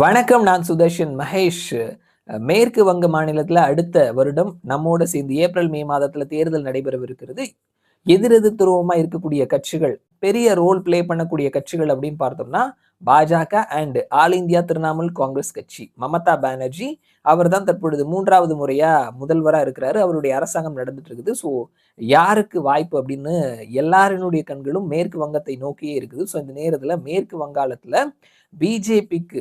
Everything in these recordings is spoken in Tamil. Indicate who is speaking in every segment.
Speaker 1: வணக்கம் நான் சுதர்ஷன் மகேஷ். மேற்கு வங்க மாநிலத்தில் அடுத்த வருடம் நம்மோட சேர்ந்து ஏப்ரல் மே மாதத்தில் தேர்தல் நடைபெறவிருக்கிறது. எதிரெது துருவமாக இருக்கக்கூடிய கட்சிகள் பெரிய ரோல் ப்ளே பண்ணக்கூடிய கட்சிகள் அப்படின்னு பார்த்தோம்னா BJP and all India Trinamool Congress கட்சி. மமதா பானர்ஜி அவர் தான் தற்பொழுது மூன்றாவது முறையா முதல்வராக இருக்கிறாரு. அவருடைய அரசாங்கம் நடந்துட்டு இருக்குது ஸோ யாருக்கு வாய்ப்பு அப்படின்னு எல்லாரினுடைய கண்களும் மேற்கு வங்கத்தை நோக்கியே இருக்குது. ஸோ இந்த நேரத்தில் மேற்கு வங்காளத்தில் பிஜேபிக்கு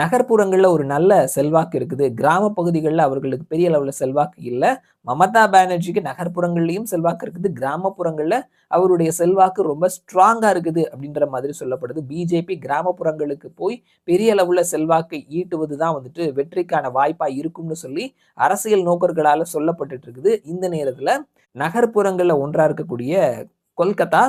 Speaker 1: நகர்ப்புறங்களில் ஒரு நல்ல செல்வாக்கு இருக்குது. கிராம பகுதிகளில் அவர்களுக்கு பெரிய அளவில் செல்வாக்கு இல்லை. மமதா பானர்ஜிக்கு நகர்ப்புறங்கள்லையும் செல்வாக்கு இருக்குது. கிராமப்புறங்களில் அவருடைய செல்வாக்கு ரொம்ப ஸ்ட்ராங்காக இருக்குது அப்படின்ற மாதிரி சொல்லப்படுது. பிஜேபி கிராமப்புறங்களுக்கு போய் பெரிய அளவில் செல்வாக்கை ஈட்டுவது தான் வந்துட்டு வெற்றிக்கான வாய்ப்பாக இருக்கும்னு சொல்லி அரசியல் நோக்கர்களால் சொல்லப்பட்டுட்டு இருக்குது. இந்த நேரத்தில் நகர்ப்புறங்களில் ஒன்றாக இருக்கக்கூடிய கொல்கத்தா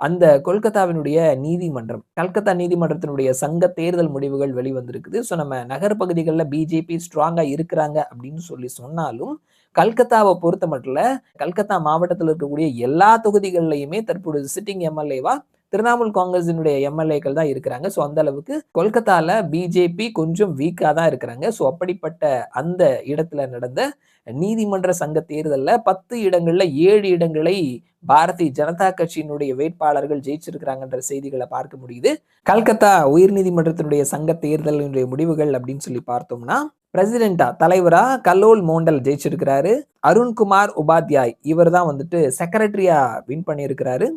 Speaker 1: அந்த கொல்கத்தாவினுடைய நீதிமன்றம் கல்கத்தா நீதிமன்றத்தினுடைய சங்க தேர்தல் முடிவுகள் வெளிவந்திருக்குது. ஸோ நம்ம நகர் பகுதிகளில் பிஜேபி ஸ்ட்ராங்காக இருக்கிறாங்க அப்படின்னு சொல்லி சொன்னாலும் கல்கத்தாவை பொறுத்த மட்டும் கல்கத்தா மாவட்டத்தில் இருக்கக்கூடிய எல்லா தொகுதிகள்லையுமே தற்பொழுது சிட்டிங் எம்எல்ஏவா திரிணாமுல் காங்கிரஸினுடைய எம்எல்ஏக்கள் தான் இருக்கிறாங்க. ஸோ அந்த அளவுக்கு கொல்கத்தால பிஜேபி கொஞ்சம் வீக்காக தான் இருக்கிறாங்க. ஸோ அப்படிப்பட்ட அந்த இடத்துல நடந்த நீதிமன்ற சங்க தேர்தலில் பத்து இடங்கள்ல ஏழு இடங்களை பாரதிய ஜனதா கட்சியினுடைய வேட்பாளர்கள் ஜெயிச்சிருக்கிறாங்கன்ற செய்திகளை பார்க்க முடியுது. கல்கத்தா உயர்நீதிமன்றத்தினுடைய சங்க தேர்தலினுடைய முடிவுகள் அப்படின்னு சொல்லி பார்த்தோம்னா பிரசிடென்டா தலைவரா கல்லோல் மோண்டல் ஜெயிச்சிருக்கிறாரு. அருண்குமார் உபாத்யாய் இவர் தான் வந்துட்டு செக்ரட்டரியா வின் பண்ணியிருக்கிறாரு.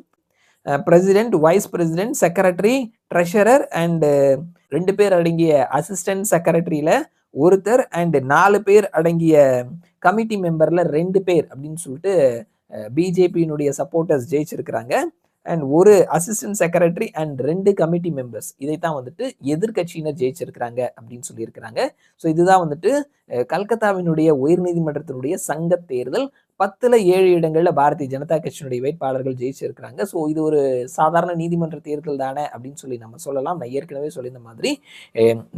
Speaker 1: President vice president secretary treasurer and ரெண்டு பேர் அடங்கிய அசிஸ்டன்ட் செக்ரட்டரியில ஒருத்தர் அண்ட் நாலு பேர் அடங்கிய கமிட்டி மெம்பர்ல ரெண்டு பேர் அப்படின்னு சொல்லிட்டு பிஜேபியினுடைய சப்போர்ட்டர்ஸ் ஜெயிச்சிருக்கிறாங்க. அண்ட் ஒரு அசிஸ்டன்ட் செக்ரட்டரி அண்ட் ரெண்டு கமிட்டி மெம்பர்ஸ் இதைத்தான் வந்துட்டு எதிர்கட்சியினர் ஜெயிச்சிருக்கிறாங்க அப்படின்னு சொல்லியிருக்கிறாங்க. ஸோ இதுதான் வந்துட்டு கல்கத்தாவினுடைய உயர்நீதிமன்றத்தினுடைய சங்க தேர்தல். பத்துல ஏழு இடங்கள்ல பாரதிய ஜனதா கட்சியினுடைய வேட்பாளர்கள் ஜெயிச்சிருக்கிறாங்க. ஸோ இது ஒரு சாதாரண நீதிமன்ற தேர்தல் தானே அப்படின்னு சொல்லி நம்ம சொல்லலாம். நான் ஏற்கனவே சொல்லியிருந்த மாதிரி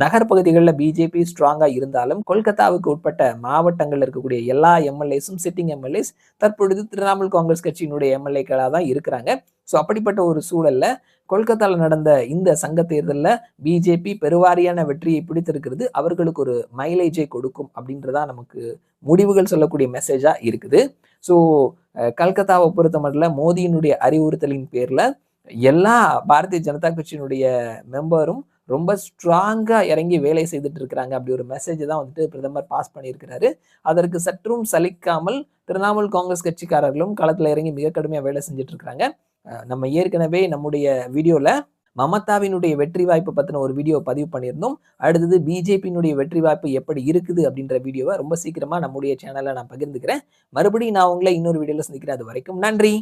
Speaker 1: நகர்பகுதிகளில் பிஜேபி ஸ்ட்ராங்காக இருந்தாலும் கொல்கத்தாவுக்கு உட்பட்ட மாவட்டங்களில் இருக்கக்கூடிய எல்லா எம்எல்ஏஸும் சிட்டிங் எம்எல்ஏஸ் தற்பொழுது திரிணாமுல் காங்கிரஸ் கட்சியினுடைய எம்எல்ஏக்களாக தான் இருக்கிறாங்க. ஸோ அப்படிப்பட்ட ஒரு சூழலில் கொல்கத்தாவில் நடந்த இந்த சங்க தேர்தலில் பிஜேபி பெருவாரியான வெற்றியை பிடித்திருக்கிறது. அவர்களுக்கு ஒரு மைலேஜை கொடுக்கும் அப்படின்றதா நமக்கு முடிவுகள் சொல்லக்கூடிய மெசேஜாக இருக்குது. ஸோ கல்கத்தாவை பொறுத்த மட்டும் மோதியினுடைய அறிவுறுத்தலின் பேரில் எல்லா பாரதிய ஜனதா கட்சியினுடைய மெம்பரும் ரொம்ப ஸ்ட்ராங்காக இறங்கி வேலை செய்துட்டு இருக்கிறாங்க அப்படி ஒரு மெசேஜ் தான் வந்துட்டு பிரதமர் பாஸ் பண்ணியிருக்கிறாரு. அதற்கு சற்றும் சலிக்காமல் திரிணாமுல் காங்கிரஸ் கட்சிக்காரர்களும் களத்தில் இறங்கி மிக கடுமையாக வேலை செஞ்சுட்டு இருக்கிறாங்க. நம்ம ஏற்கனவே நம்முடைய வீடியோவில் மமதாவினுடைய வெற்றி வாய்ப்பு பற்றின ஒரு வீடியோ பதிவு பண்ணியிருந்தோம். அடுத்தது பிஜேபியினுடைய வெற்றி வாய்ப்பு எப்படி இருக்குது அப்படின்ற வீடியோவை ரொம்ப சீக்கிரமாக நம்முடைய சேனலில் நான் பகிர்ந்துக்கிறேன். மறுபடியும் நான் உங்களை இன்னொரு வீடியோவில் சந்திக்கிறேன். அது வரைக்கும் நன்றி!